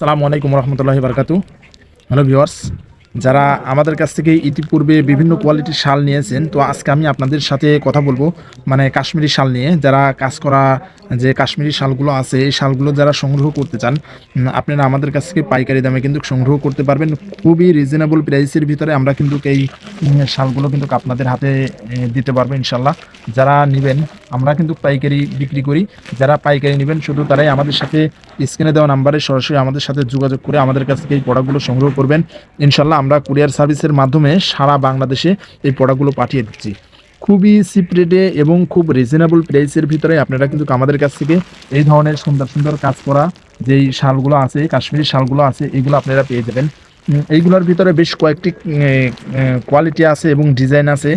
সালামু আলাইকুম রহমতুল্লাহি বারকাতু। হ্যালো ভিওয়ার্স যারা আমাদের কাছ থেকে ইতিপূর্বে বিভিন্ন কোয়ালিটির শাল নিয়েছেন, তো আজকে আমি আপনাদের সাথে কথা বলব মানে কাশ্মীরি শাল নিয়ে। যারা কাজ করা যে কাশ্মীরি শালগুলো আছে, এই শালগুলো যারা সংগ্রহ করতে চান আপনারা আমাদের কাছ থেকে পাইকারি দামে কিন্তু সংগ্রহ করতে পারবেন। খুবই রিজনেবল প্রাইসের ভিতরে আমরা কিন্তু এই শালগুলো কিন্তু আপনাদের হাতে দিতে পারব ইনশাল্লাহ যারা নেবেন আমরা কিন্তু পাইকারি বিক্রি করি। যারা পাইকারি নেবেন, শুধু তারাই আমাদের সাথে স্ক্রিনে দেওয়া নাম্বারে সরাসরি আমাদের সাথে যোগাযোগ করে আমাদের কাছ থেকে এই প্রোডাক্টগুলো সংগ্রহ করবেন। ইনশাল্লাহ আমরা কুরিয়ার সার্ভিসের মাধ্যমে সারা বাংলাদেশে এই প্রোডাক্টগুলো পাঠিয়ে দিচ্ছি। খুবই চিপ রেটে এবং খুব রিজনেবল প্রাইসের ভিতরে আপনারা কিন্তু আমাদের কাছ থেকে এই ধরনের সুন্দর সুন্দর কাজ করা যেই শালগুলো আছে, কাশ্মীরি শালগুলো আছে, এগুলো আপনারা পেয়ে যাবেন। এইগুলোর ভিতরে বেশ কয়েকটি কোয়ালিটি আছে এবং ডিজাইন আছে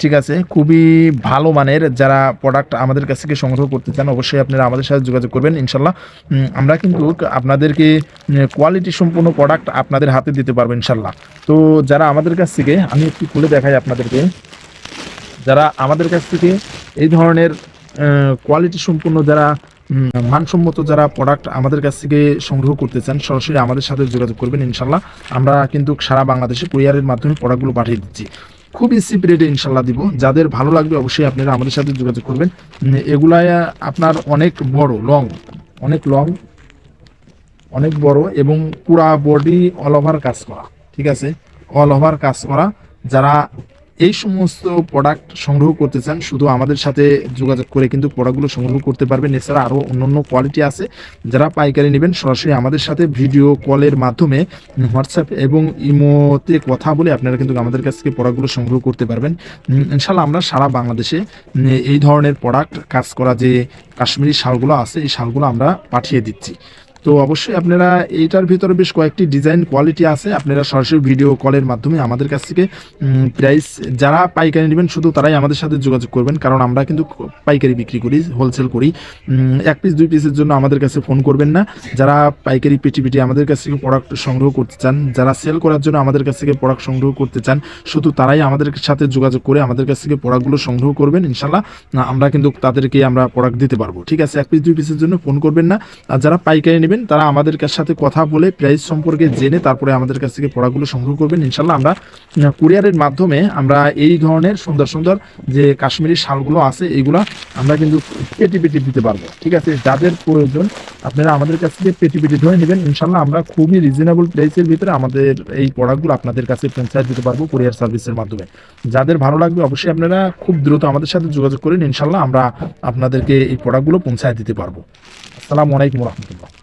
ঠিক আছে, খুবই ভালো মানের যারা প্রোডাক্ট আমাদের কাছ থেকে সংগ্রহ করতে চান, অবশ্যই আপনারা আমাদের সাথে যোগাযোগ করবেন, ইনশাল্লাহ। আমরা কিন্তু আপনাদেরকে কোয়ালিটি সম্পূর্ণ প্রোডাক্ট আপনাদের হাতে দিতে পারব, ইনশাল্লাহ। তো যারা আমাদের কাছ থেকে, আমি একটু খুলে দেখাই আপনাদেরকে, যারা আমাদের কাছ থেকে এই ধরনের কোয়ালিটি সম্পূর্ণ যারা মানসম্মত যারা প্রোডাক্ট আমাদের কাছ থেকে সংগ্রহ করতে চান, সরাসরি আমাদের সাথে যোগাযোগ করবেন ইনশাল্লাহ আমরা কিন্তু সারা বাংলাদেশে কুরিয়ারের মাধ্যমে প্রোডাক্টগুলো পাঠিয়ে দিচ্ছি। খুবই চিপ রেটে ইনশাল্লাহ দিব। যাদের ভালো লাগবে অবশ্যই আপনারা আমাদের সাথে যোগাযোগ করবেন। এগুলাই আপনার অনেক বড় লং অনেক লং অনেক বড় এবং পুরা বডি অল ওভার কাজ করা, ঠিক আছে? অল ওভার কাজ করা, যারা এই সমস্ত প্রোডাক্ট সংগ্রহ করতে চান, শুধু আমাদের সাথে যোগাযোগ করে কিন্তু প্রোডাক্টগুলো সংগ্রহ করতে পারবেন। এছাড়া আরও অন্যান্য কোয়ালিটি আছে। যারা পাইকারি নেবেন, সরাসরি আমাদের সাথে ভিডিও কলের মাধ্যমে হোয়াটসঅ্যাপ এবং ইমোতে কথা বলে আপনারা কিন্তু আমাদের কাছ থেকে প্রোডাক্টগুলো সংগ্রহ করতে পারবেন। ইনশাল্লাহ আমরা সারা বাংলাদেশে এই ধরনের প্রোডাক্ট কাজ করা যে কাশ্মীরি শালগুলো আছে, এই শালগুলো আমরা পাঠিয়ে দিচ্ছি। তো অবশ্যই আপনারা এইটার ভিতরে বেশ কয়েকটি ডিজাইন কোয়ালিটি আছে। আপনারা সরাসরি ভিডিও কলের মাধ্যমে আমাদের কাছ থেকে প্রাইস যারা পাইকারি নেবেন, শুধু তারাই আমাদের সাথে যোগাযোগ করবেন। কারণ আমরা কিন্তু পাইকারি বিক্রি করি হোলসেল করি। এক পিস দুই পিসের জন্য আমাদের কাছে ফোন করবেন না। যারা পাইকারি পেটি পেটি আমাদের কাছ থেকে প্রোডাক্ট সংগ্রহ করতে চান, যারা সেল করার জন্য আমাদের কাছ থেকে প্রোডাক্ট সংগ্রহ করতে চান, শুধু তারাই আমাদের সাথে যোগাযোগ করে আমাদের কাছ থেকে প্রোডাক্টগুলো সংগ্রহ করবেন ইনশাল্লাহ আমরা কিন্তু তাদেরকে আমরা প্রোডাক্ট দিতে পারব। ঠিক আছে, এক পিস দুই পিসের জন্য ফোন করবেন না। আর যারা পাইকারি নেবেন তারা আমাদের সাথে কথা বলে প্রাইস সম্পর্কে জেনে তারপরে আমাদের কাছ থেকে প্রোডাক্টগুলো সংগ্রহ করবেন। ইনশাল্লাহ আমরা কুরিয়ারের মাধ্যমে আমরা এই ধরনের সুন্দর সুন্দর যে কাশ্মীরি শালগুলো আছে এইগুলা আমরা কিন্তু পেটি পেটি দিতে পারব। ঠিক আছে? যাদের প্রয়োজন, আপনারা আমাদের কাছ থেকে পেটি পেটি ধরে নেবেন। ইনশাল্লাহ আমরা খুবই রিজনেবল প্রাইসের ভিতরে আমাদের এই প্রোডাক্টগুলো আপনাদের কাছে পৌঁছায় দিতে পারব কুরিয়ার সার্ভিসের মাধ্যমে। যাদের ভালো লাগবে অবশ্যই আপনারা খুব দ্রুত আমাদের সাথে যোগাযোগ করেন। ইনশাল্লাহ আমরা আপনাদেরকে এই প্রোডাক্টগুলো পৌঁছায় দিতে পারব। আসসালামু আলাইকুম রহমতুল্লাহ।